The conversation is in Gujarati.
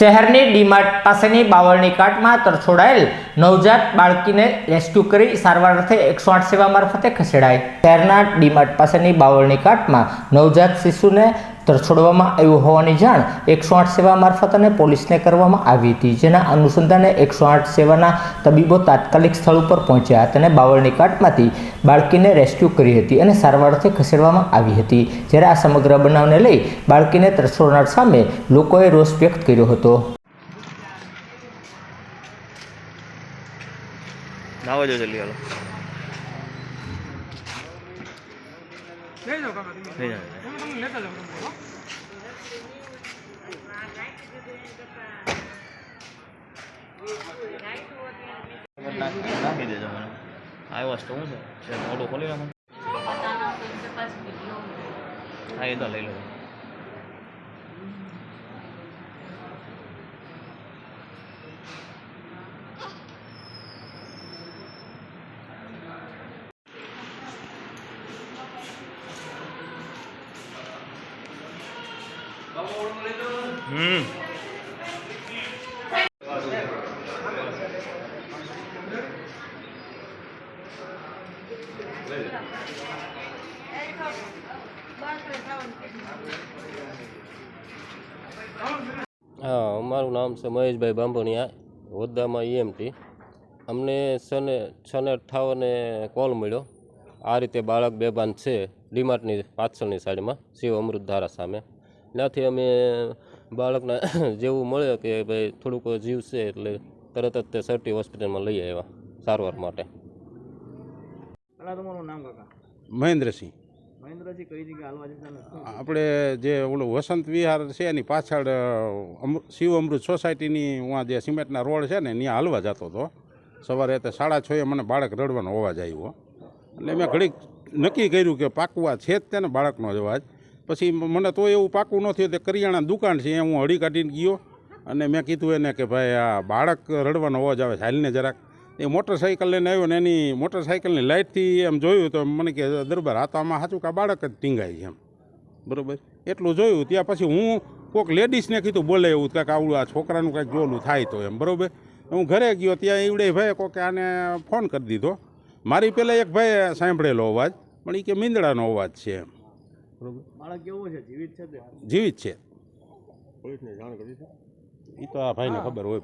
શહેરની ડીમાર્ટ પાસેની બાવળની કાટમાં તરછોડાયેલ નવજાત બાળકીને રેસ્ક્યુ કરી સારવાર અર્થે એકસો આઠ સેવા મારફતે ખસેડાઈ. શહેરના ડીમાર્ટ પાસેની બાવળની કાટમાં નવજાત શિશુને તરછોડવામાં આવ્યું હોવાની જાણ એકસો આઠ સેવા મારફત અને પોલીસને કરવામાં આવી હતી. જેના અનુસંધાને એકસો આઠ સેવાના તબીબો તાત્કાલિક સ્થળ ઉપર પહોંચ્યા હતા બાવળની કાટમાંથી બાળકીને રેસ્ક્યુ કરી હતી અને સારવાર ખસેડવામાં આવી હતી. જ્યારે આ સમગ્ર બનાવને લઈ બાળકીને તરછોડનાર સામે લોકોએ રોષ વ્યક્ત કર્યો હતો. નાવા જો જલ્દી લઈ જાઓ નાખી દેજો મને આ વસ્તુ શું છે મોટું ખોલી નાખો હા એ તો લઈ લો. હમ. હા, અમારું નામ છે મહેશભાઈ બાંભણિયા, હોદ્દામાં ઈએમટી અમને સને છને અઠ્ઠાવને કોલ મળ્યો. આ રીતે બાળક બેભાન છે, ડીમાર્ટની પાછળની સાઈડમાં, શિવ અમૃતધારા સામે. ત્યાંથી અમે બાળકને જેવું મળે કે ભાઈ થોડુંક જીવ છે એટલે તરત જ તે સરટી હોસ્પિટલમાં લઈ આવ્યા સારવાર માટે. મહેન્દ્રસિંહ. આપણે જે ઓલું વસંત વિહાર છે એની પાછળ શિવ અમૃત સોસાયટીની ઉहाँ જે સિમેન્ટના રોડ છે ને ત્યાં હાલવા જતો હતો. સવારે તે સાડા છએ મને બાળક રડવાનો અવાજ આવ્યો. એટલે મેં ઘડીક નક્કી કર્યું કે પાકવા છે જ તેને બાળકનો જ અવાજ. પછી મને તો એવું પાકું ન થયું તે કરિયાણા દુકાન છે એ હું હળી કાઢીને ગયો અને મેં કીધું એને કે ભાઈ આ બાળક રડવાનો અવાજ આવે હાલને જરાક. એ મોટરસાઇકલ લઈને આવ્યો ને એની મોટરસાઇકલની લાઇટથી એમ જોયું તો મને કે, દરબાર, આ તો આમાં સાચું કે આ બાળક જ ટીંગાય છે એમ. બરોબર? એટલું જોયું, ત્યાં પછી હું કોઈક લેડીઝને કીધું, બોલે એવું, કાંઈક આવડું, આ છોકરાનું કાંઈક જોલું થાય તો એમ. બરોબર? હું ઘરે ગયો, ત્યાં એવડે ભાઈ કોઈક આને ફોન કરી દીધો. મારી પહેલાં એક ભાઈ સાંભળેલો અવાજ, પણ એ કે મીંદડાનો અવાજ છે એમ. બાળક કેવું છે? જીવિત છે તે? જીવિત છે. એ તો આ ભાઈને ખબર હોય